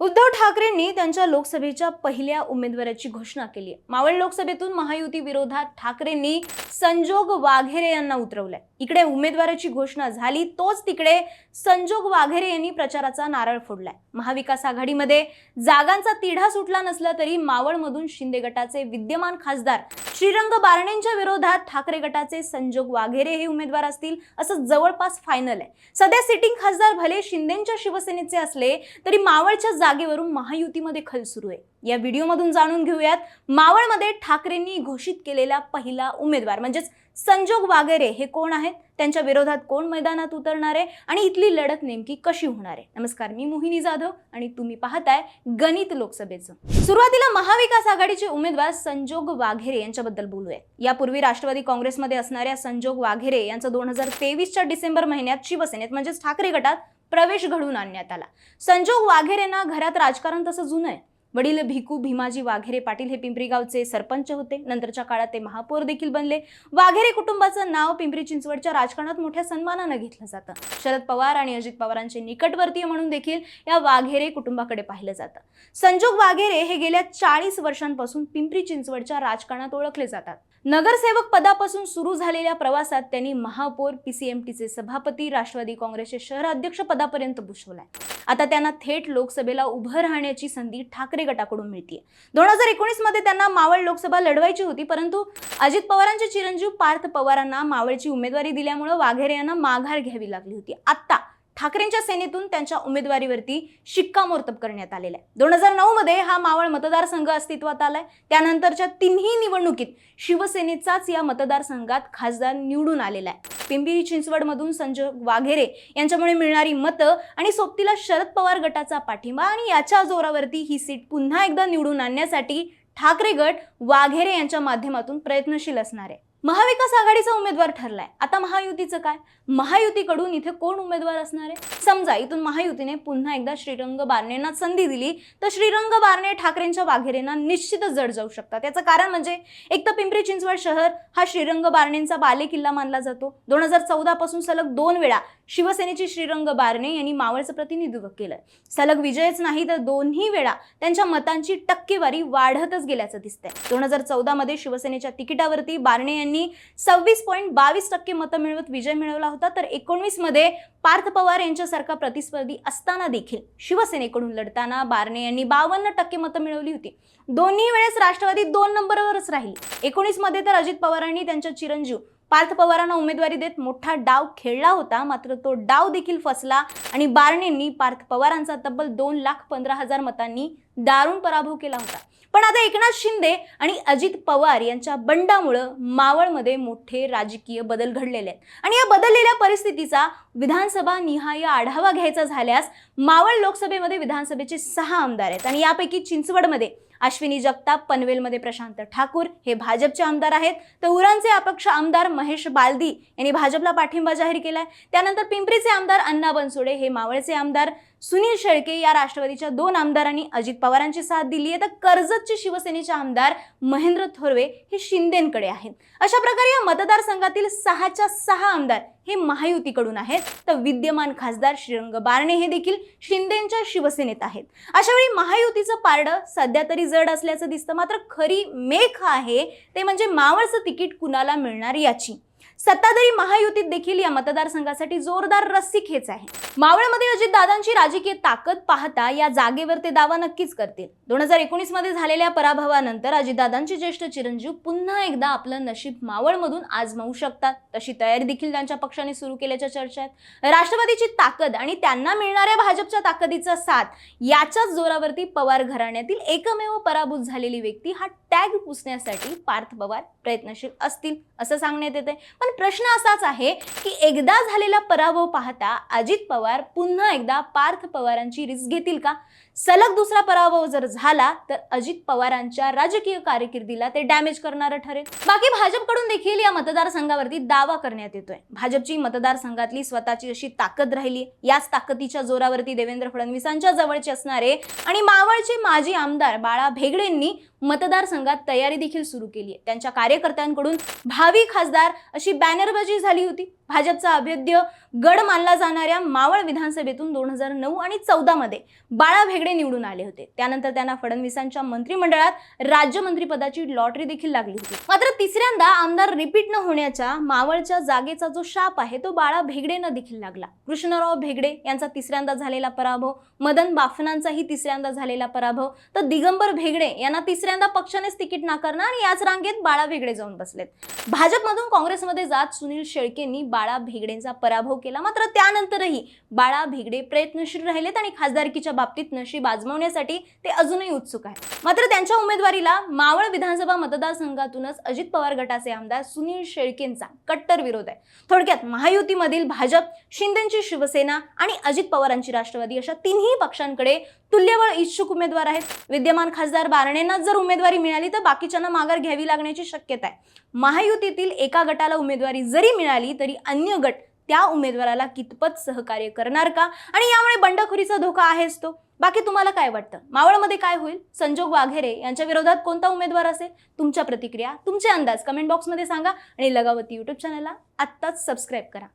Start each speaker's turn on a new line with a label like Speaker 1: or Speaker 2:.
Speaker 1: उद्धव ठाकरेंनी त्यांच्या लोकसभेच्या पहिल्या उमेदवाराची घोषणा केली. आहे मावळ लोकसभेतून महायुती विरोधात ठाकरेंनी संजोग वाघेरे यांना उतरवलंय. इकडे उमेदवाराची घोषणा झाली तोच तिकडे संजोग वाघेरे यांनी प्रचाराचा नारळ फोडलाय. महाविकास आघाडीमध्ये जागांचा तिढा सुटला नसला तरी मावळमधून शिंदे गटाचे विद्यमान खासदार श्रीरंग बारणेंच्या विरोधात ठाकरे गटाचे संजोग वाघेरे हे उमेदवार असतील असं जवळपास फायनल आहे. सध्या सिटिंग खासदार भले शिंदेच्या शिवसेनेचे असले तरी मावळच्या जागेवरून महायुतीमध्ये खल सुरू आहे. या व्हिडिओमधून जाणून घेऊयात मावळमध्ये ठाकरेंनी घोषित केलेला पहिला उमेदवार म्हणजेच संजोग वागेरे हे कोण आहेत? त्यांच्या विरोधात कोण मैदानात उतरणार आहे? आणि इथली लढत नेमकी कशी होणार आहे? नमस्कार मी मोहिनी जाधव आणि तुम्ही पाहताय गणित लोकसभेचं. सुरुवातीला महाविकास आघाडीचे उमेदवार संजोग वाघेरे यांच्याबद्दल बोलूया यापूर्वी राष्ट्रवादी काँग्रेसमध्ये असणाऱ्या संजोग वाघेरे यांचा दोन हजार तेवीसच्या डिसेंबर महिन्यात शिवसेनेत म्हणजेच ठाकरे गटात प्रवेश घडवून आणण्यात आला. संजोग वाघेरेंना घरात राजकारण तसं जुनं आहे. वडील भिकू भीमाजी वाघेरे पाटील हे पिंपरी गावचे सरपंच होते. नंतरच्या काळात ते महापौर देखील बनले. वाघेरे कुटुंबाचं नाव पिंपरी चिंचवडच्या राजकारणात मोठ्या सन्मानानं घेतलं जातं. शरद पवार आणि अजित पवारांचे निकटवर्तीय म्हणून देखील या वाघेरे कुटुंबाकडे पाहिलं जातं. संजोग वाघेरे हे गेल्या चाळीस वर्षांपासून पिंपरी चिंचवडच्या राजकारणात ओळखले जातात. नगरसेवक पदापासून सुरू झालेल्या प्रवासात त्यांनी महापौर पीसीएमटीचे सभापती राष्ट्रवादी काँग्रेसचे शहराध्यक्ष पदापर्यंत भूषवलाय. आता त्यांना थेट लोकसभेला उभं राहण्याची संधी ठाकरे गटाकडून मिळते दोन हजार एकोणीसमध्ये त्यांना मावळ लोकसभा लढवायची होती परंतु अजित पवारांचे चिरंजीव पार्थ पवारांना मावळची उमेदवारी दिल्यामुळे वाघेरे यांना माघार घ्यावी लागली होती. आता ठाकरेंच्या सेनेतून त्यांच्या उमेदवारीवरती शिक्कामोर्तब करण्यात आलेला आहे. दोन हजार नऊ मध्ये हा मावळ मतदारसंघ अस्तित्वात आलाय. त्यानंतरच्या तिन्ही निवडणुकीत शिवसेनेचाच या मतदारसंघात खासदार निवडून आलेला आहे. पिंपरी चिंचवडमधून संजय वाघेरे यांच्यामुळे मिळणारी मतं आणि सोबतीला शरद पवार गटाचा पाठिंबा आणि याच्या जोरावरती ही सीट पुन्हा एकदा निवडून आणण्यासाठी ठाकरे गट वाघेरे यांच्या माध्यमातून प्रयत्नशील असणार आहे. महाविकास आघाडीचा उमेदवार ठरलाय. आता महायुतीचं काय? महायुतीकडून इथे कोण उमेदवार असणार आहे? समजा इथून महायुतीने पुन्हा एकदा श्रीरंग बारणेंना संधी दिली तर श्रीरंग बारणे ठाकरेंच्या वाघेरेंना निश्चितच जड जाऊ शकतात. याचं कारण म्हणजे एक तर पिंपरी चिंचवड शहर हा श्रीरंग बारणेंचा बालेकिल्ला मानला जातो. दोन हजार चौदा पासून सलग दोन वेळा शिवसेनेची श्रीरंग बारणे यांनी मावळचं प्रतिनिधित्व केलं सलग विजयच नाही तर दोन्ही वेळा त्यांच्या मतांची टक्केवारी वाढतच गेल्याचं दिसतंय. दोन हजार चौदा मध्ये शिवसेनेच्या तिकिटावरती बारणे यांनी सव्वीस पॉईंट बावीस टक्के मतं मिळवत विजय मिळवला होता तर एकोणवीसमध्ये पार्थ पवार यांच्यासारखा प्रतिस्पर्धी असताना देखील शिवसेनेकडून लढताना बारणे यांनी बावन्न टक्के मतं मिळवली होती. दोन्ही वेळेस राष्ट्रवादी दोन नंबरवरच राहिली. एकोणीसमध्ये तर अजित पवार आणि त्यांच्या चिरंजीव. पार्थ पवारांना उमेदवारी देत मोठा डाव खेळला होता मात्र तो डाव देखील फसला आणि बारणेंनी पार्थ पवारांचा तब्बल दोन लाख पंधरा हजार मतांनी दारुण पराभव केला होता. पण आता एकनाथ शिंदे आणि अजित पवार यांच्या बंडामुळं मावळमध्ये मोठे राजकीय बदल घडलेले आहेत. आणि या बदललेल्या परिस्थितीचा विधानसभा निहाय आढावा घ्यायचा झाल्यास मावळ लोकसभेमध्ये विधानसभेचे सहा आमदार आहेत आणि यापैकी चिंचवडमध्ये अश्विनी जगताप पनवेलमध्ये प्रशांत ठाकूर हे भाजपचे आमदार आहेत. तर उरणचे अपक्ष आमदार महेश बालदी यांनी भाजपला पाठिंबा जाहीर केलाय. त्यानंतर पिंपरीचे आमदार अण्णा बनसोडे हे मावळचे आमदार. सुनील शेळके या राष्ट्रवादीच्या दोन आमदारांनी अजित पवारांची साथ दिली आहे तर कर्जतचे शिवसेनेचे आमदार महेंद्र थोरवे हे शिंदेकडे आहेत. अशा प्रकारे या मतदारसंघातील सहाच्या सहा आमदार हे महायुतीकडून आहेत. तर विद्यमान खासदार श्रीरंग बारणे हे देखील शिंदेच्या शिवसेनेत आहेत. अशा वेळी महायुतीचं पारडं सध्या तरी जड असल्याचं दिसतं. मात्र खरी मेख आहे. ते म्हणजे मावळचं तिकीट कुणाला मिळणार याची? सत्ताधारी महायुतीत देखील या मतदारसंघासाठी जोरदार रस्सीखेच आहे. मावळमध्ये अजितदादांची राजकीय ताकद पाहता या जागेवर ते दावा नक्कीच करतील. दोन हजार एकोणीसमध्ये झालेल्या पराभवानंतर अजितदादांचे ज्येष्ठ चिरंजीव पुन्हा एकदा आपलं नशीब मावळमधून आजमावू शकतात. तशी तयारी देखील त्यांच्या पक्षाने सुरू केल्याच्या चर्चा आहेत राष्ट्रवादीची ताकद आणि त्यांना मिळणाऱ्या भाजपच्या ताकदीचा साथ याच्याच जोरावरती पवार घराण्यातील एकमेव पराभूत झालेली व्यक्ती हा टॅग पुसण्यासाठी पार्थ पवार प्रयत्नशील असतील असं सांगण्यात येते पण प्रश्न असाच आहे की एकदा झालेला पराभव पाहता अजित पवार पुन्हा एकदा पार्थ पवारांची रिस्क घेतील का? सलग दुसरा पराभव जर झाला तर अजित पवारांच्या राजकीय कारकिर्दीला ते डॅमेज करणारं ठरेल. बाकी भाजपकडून देखील या मतदारसंघावरती दावा करण्यात येतोय. भाजपची मतदारसंघातली स्वतःची अशी ताकद राहिली. याच ताकदीच्या जोरावरती देवेंद्र फडणवीसांच्या जवळचे असणारे आणि मावळचे माजी आमदार बाळा भेगडेंनी मतदारसंघात तयारी देखील सुरू केली आहे. त्यांच्या कार्यकर्त्यांकडून भावी खासदार अशी बॅनरबाजी झाली होती. भाजपचा अभेद्य गड मानला जाणाऱ्या मावळ विधानसभेतून दोन हजार नऊ आणि चौदामध्ये बाळा भेगडे निवडून आले होते. त्यानंतर त्यांना फडणवीसांच्या मंत्रिमंडळात राज्यमंत्रीपदाची लॉटरी देखील लागली होती. मात्र तिसऱ्यांदा आमदार रिपीट न होण्याच्या मावळच्या जागेचा जो शाप आहे तो बाळा भेगडेनं देखील लागला. कृष्णराव भेगडे यांचा तिसऱ्यांदा झालेला पराभव मदन बाफनांचाही तिसऱ्यांदा झालेला पराभव तर दिगंबर भेगडे यांना तिसऱ्या दुसऱ्यांदा पक्षानेच तिकीट नाकारणार आणि याच रांगेत बाळा भेगडे जाऊन बसलेत. भाजपमधून काँग्रेसमध्ये जात सुनील शेळकेंनी बाळा भेगडेंचा पराभव केला. मात्र त्यानंतरही बाळा भेगडे प्रयत्नशील राहिलेत आणि खासदारकीच्या बाबतीत नशीब आजमावण्यासाठी ते अजूनही उत्सुक आहेत. मात्र त्यांच्या उमेदवारीला मावळ विधानसभा मतदारसंघातूनच अजित पवार गटाचे आमदार सुनील शेळकेंचा कट्टर विरोध आहे. थोडक्यात महायुतीमधील भाजप शिंदेची शिवसेना आणि अजित पवारांची राष्ट्रवादी अशा तिन्ही पक्षांकडे तुल्यबळ इच्छुक उमेदवार आहेत. विद्यमान खासदार बारणेंना जर उमेदवारी मिळाली तर बाकीच्यांना माघार घ्यावी लागण्याची शक्यता आहे. महायुतीतील एका गटाला उमेदवारी जरी मिळाली तरी अन्य गट त्या उमेदवाराला कितपत सहकार्य करणार का? आणि यामुळे बंडखोरीचा धोका आहेच तो. बाकी तुम्हाला काय वाटतं? मावळमध्ये काय होईल? संजोग वाघेरे यांच्या विरोधात कोणता उमेदवार असेल? तुमच्या प्रतिक्रिया तुमचे अंदाज कमेंट बॉक्समध्ये सांगा आणि लगावती यूट्यूब चॅनलला आत्ताच सबस्क्राईब करा.